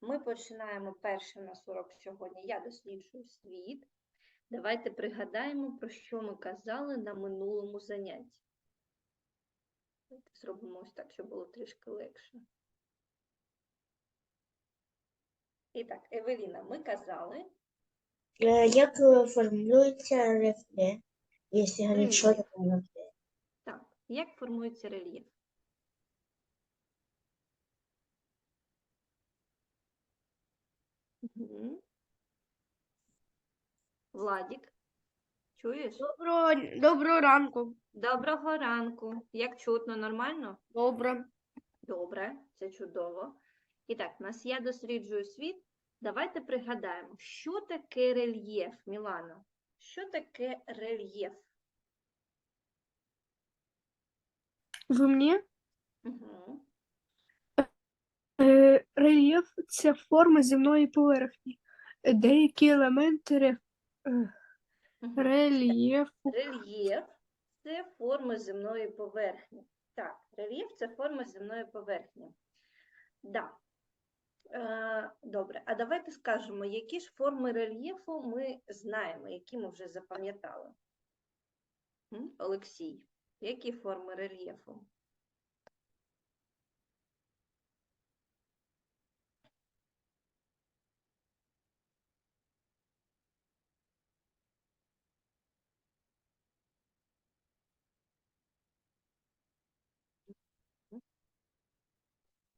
ми починаємо перший у нас урок сьогодні. Я досліджую світ. Давайте пригадаємо, про що ми казали на минулому занятті. Давайте Зробимо ось так, щоб було трішки легше. І так, Евеліна, ми казали, Е, Як е, формується рефле, якщо Рельєф. таке рефле? так, як формується рельєф? Мгм. Владік, чуєш? Доброго, доброго ранку. Доброго ранку. Як чутно, нормально? Добре. Добре, це чудово. І так, у нас я досліджую світ. Давайте пригадаємо, що таке рельєф, Мілано? Що таке рельєф? Ви мені? Угу. Рельєф це форма земної поверхні. Деякі елементи ре- е, Рельєф це форма земної поверхні. Так, рельєф це форма земної поверхні. Да. Е, добре, а давайте скажемо, які ж форми рельєфу ми знаємо, які ми вже запам'ятали. Олексій, які форми рельєфу?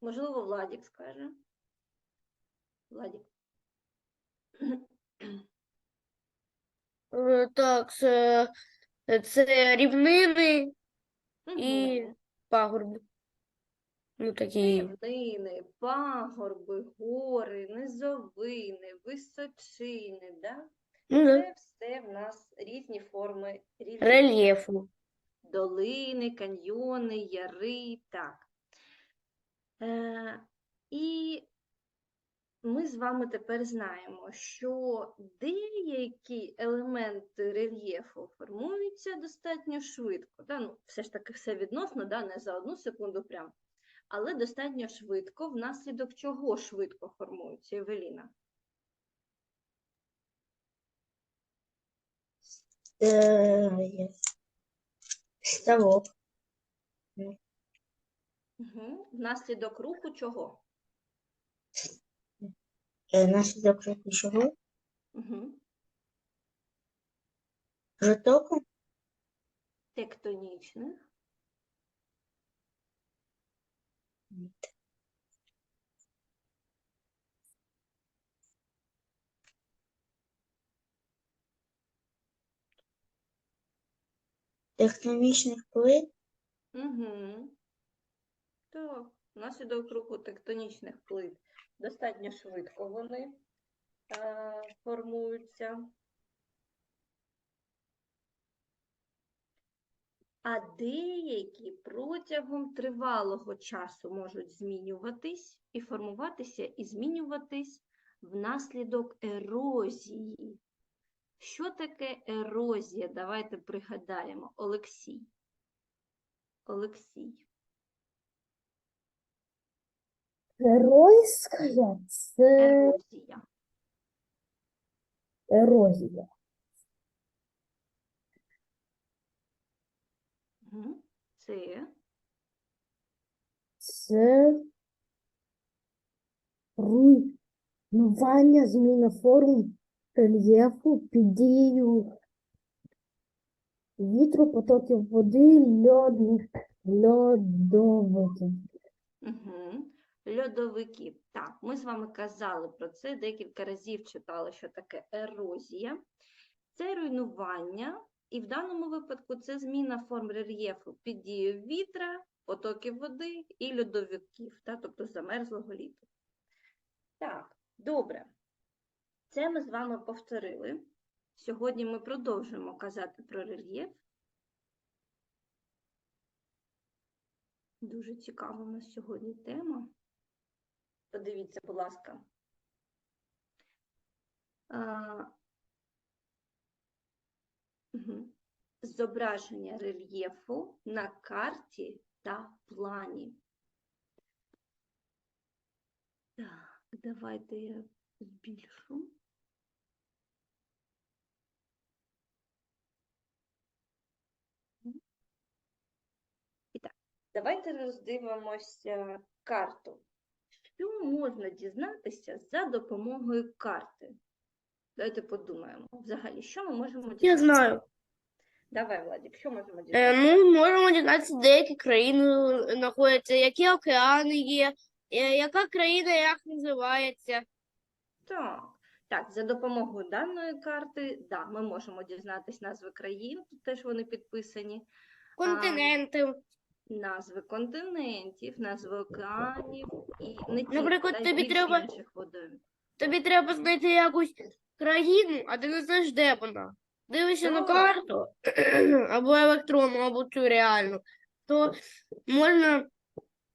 Можливо, Владік скаже. Владік. Е, Так, це, це рівнини і пагорби. Ну, такі. Рівнини, пагорби, гори, низовини, височини, да? Ну, да. Це все в нас різні форми рельєфу. Рельєфу. Долини, каньйони, яри, так. Е, і ми з вами тепер знаємо, що деякі елементи рельєфу формуються достатньо швидко. Да? Ну, все ж таки все відносно, да? не за одну секунду прям. Але достатньо швидко, внаслідок чого швидко формуються, Евеліна? Е. Ставок. Угу. Внаслідок руху чого? Е, Наслідок руху чого? Угу. Житока? Тектонічних. Тектонічних плит? Угу. Так, внаслідок руху тектонічних плит достатньо швидко вони е, формуються. А деякі протягом тривалого часу можуть змінюватись і формуватися і змінюватись внаслідок ерозії. Що таке ерозія? Давайте пригадаємо. Олексій. Олексій. Геройська це Ерозія. ерозія. Мгм. Це Це руйнування зміна форм рельєфу під дією вітру, потоків води, льодних, льодовиків. угу. Льодовики. Так, ми з вами казали про це, декілька разів читали, що таке ерозія. Це руйнування, і в даному випадку це зміна форм рельєфу під дією вітра, потоків води і льодовиків, та, тобто замерзлого літа. Так, добре. Це ми з вами повторили. Сьогодні ми продовжуємо казати про рельєф. Дуже цікава у нас сьогодні тема. Подивіться, будь ласка. Зображення рельєфу на карті та плані. Так. давайте я збільшу. Давайте роздивимося карту. Що можна дізнатися за допомогою карти? Давайте подумаємо. Взагалі, що ми можемо дізнатися? Я знаю. Давай, Владик, що можемо Е, дізнатися? ну, можемо дізнатися, де які країни знаходяться, які океани є, е, яка країна як називається. Так, так, за допомогою даної карти, да, ми можемо дізнатись назви країн, тут теж вони підписані, Континенти. Назви континентів, назви океанів і не тільки, Наприклад, та й тобі більш треба- інших водойм. Тобі треба знайти якусь країну, а ти не знаєш, де вона. Дивишся на Так. карту або електронну, або цю реальну, то можна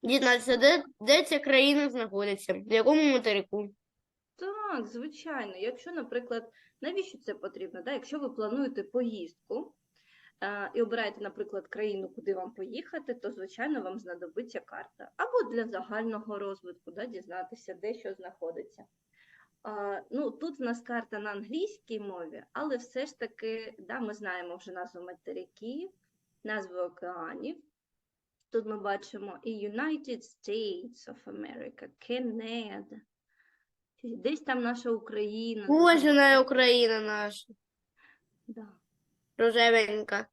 дізнатися, де, де ця країна знаходиться, в якому материку. Так, звичайно. Якщо, наприклад, навіщо це потрібно? Да? Якщо ви плануєте поїздку і обираєте, наприклад, країну, куди вам поїхати, то, звичайно, вам знадобиться карта. Або для загального розвитку, да, дізнатися, де що знаходиться. А, ну, тут в нас карта на англійській мові, але все ж таки да, ми знаємо вже назву материків, назви океанів. Тут ми бачимо і United States of America, Canada. Десь там наша Україна. Ось Україна наша, Да. Рожевенька.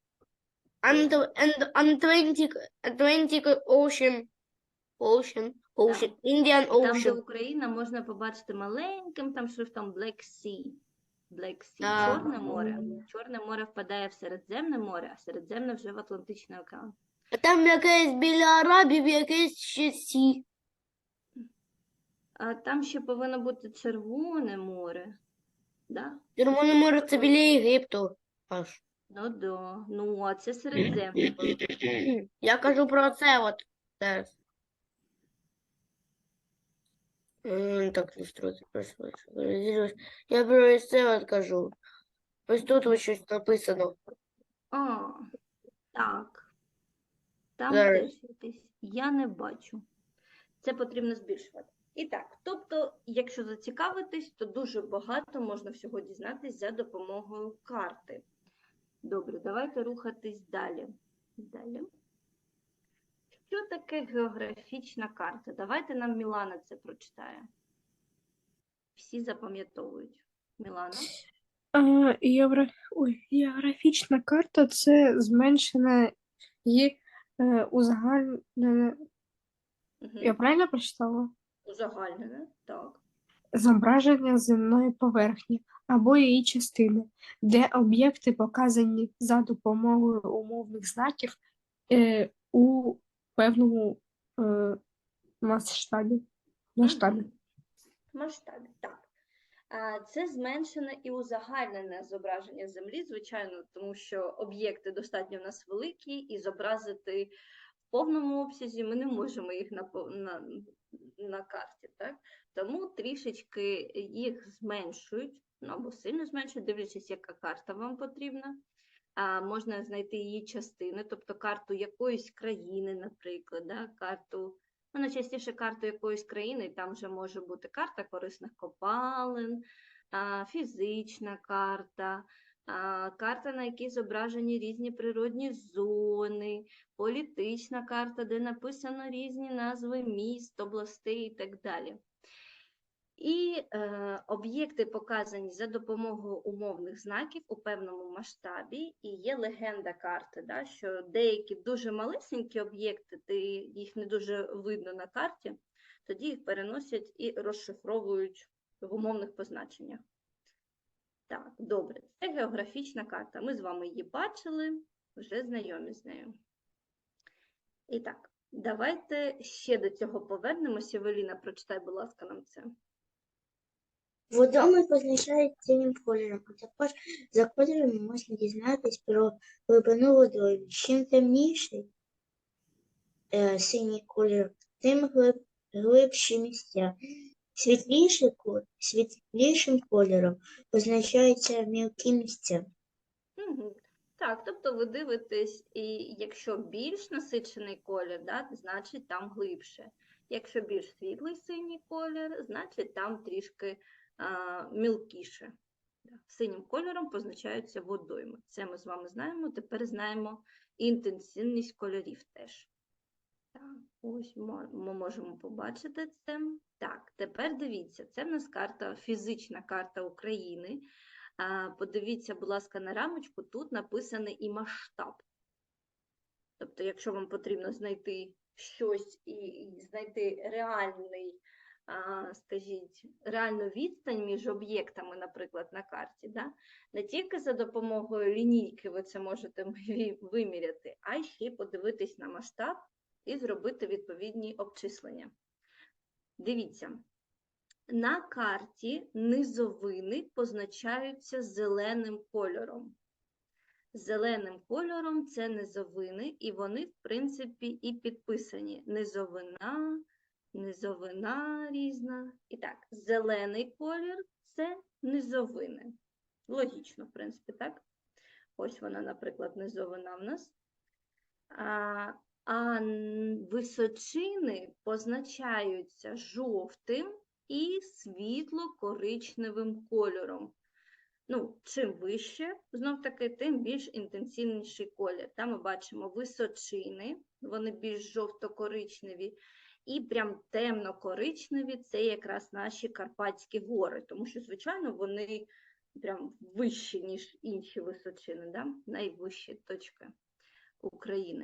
Ant- and- Atlantic, Atlantic Ocean, Ocean, Ocean, Indian Там, де Ocean. Україна, можна побачити маленьким там шрифтом Black Sea. Black Sea, А. Чорне море. Чорне море впадає в Середземне море, а Середземне вже в Атлантичний океан. А там якесь біля Арабів, якесь ще сі. А там ще повинно бути Червоне море. Да? Червоне море це біля Єгипту. Аж. Ну да. Ну, а це Середземне було. Я кажу про це от зараз. М, Так, ілюструвати просто. Я про це от кажу. Ось тут ось щось написано. А, так. Там Зараз. якесь. Я не бачу. Це потрібно збільшувати. І так, тобто, якщо зацікавитись, то дуже багато можна всього дізнатись за допомогою карти. Добре, давайте рухатись далі. Далі. Що таке географічна карта? Давайте нам Мілана це прочитає. Всі запам'ятовують. Мілана? Євро... Ой, географічна карта це зменшене і е, узагальнене. Угу. Я правильно прочитала? Узагальнене, так. Зображення земної поверхні або її частини, де об'єкти показані за допомогою умовних знаків е, у певному е, масштабі. масштабі. Масштабі, так. Це зменшене і узагальнене зображення Землі, звичайно, тому що об'єкти достатньо в нас великі, і зобразити повному обсязі ми не можемо їх на, на, на карті. Так? Тому трішечки їх зменшують, ну, або сильно зменшують, дивлячись, яка карта вам потрібна. А, можна знайти її частини, тобто карту якоїсь країни, наприклад, да? карту Ну, найчастіше карту якоїсь країни, там вже може бути карта корисних копалин, фізична карта, карта, на якій зображені різні природні зони, політична карта, де написано різні назви міст, областей і так далі. І е, об'єкти показані за допомогою умовних знаків у певному масштабі, і є легенда карти, да, що деякі дуже малесенькі об'єкти, ти їх не дуже видно на карті, тоді їх переносять і розшифровують в умовних позначеннях. Так, добре, це географічна карта. Ми з вами її бачили, вже знайомі з нею. І так, давайте ще до цього повернемося. Евеліна, прочитай, будь ласка, нам це. Водойми позначають синім кольором, а також за кольором можна дізнатись про глибину водойми. Чим темніший е, синій колір, тим глиб, глибші місця. Світліший, ко- світлішим кольором позначаються мілкі місця. Так, тобто ви дивитесь, і якщо більш насичений колір, да, значить там глибше. Якщо більш світлий синій колір, значить там трішки а, мілкіше. Синім кольором позначаються водойми. Це ми з вами знаємо. Тепер знаємо інтенсивність кольорів теж. Так, ось ми можемо побачити це. Так, тепер дивіться, це в нас карта, фізична карта України. Подивіться, будь ласка, на рамочку, тут написаний і масштаб. Тобто, якщо вам потрібно знайти щось і, знайти реальний, скажіть, реальну відстань між об'єктами, наприклад, на карті, да? не тільки за допомогою лінійки ви це можете виміряти, а ще подивитись на масштаб і зробити відповідні обчислення. Дивіться, на карті низовини позначаються зеленим кольором. Зеленим кольором це низовини, і вони, в принципі, і підписані. Низовина, низовина різна. І так, зелений колір це низовини. Логічно, в принципі, так? Ось вона, наприклад, низовина в нас. А, а височини позначаються жовтим і світло-коричневим кольором. Ну, чим вище, знов таки, тим більш інтенсивніший колір. Там ми бачимо височини, вони більш жовто-коричневі, і прям темно-коричневі це якраз наші Карпатські гори, тому що, звичайно, вони прям вищі, ніж інші височини, да? найвищі точки України.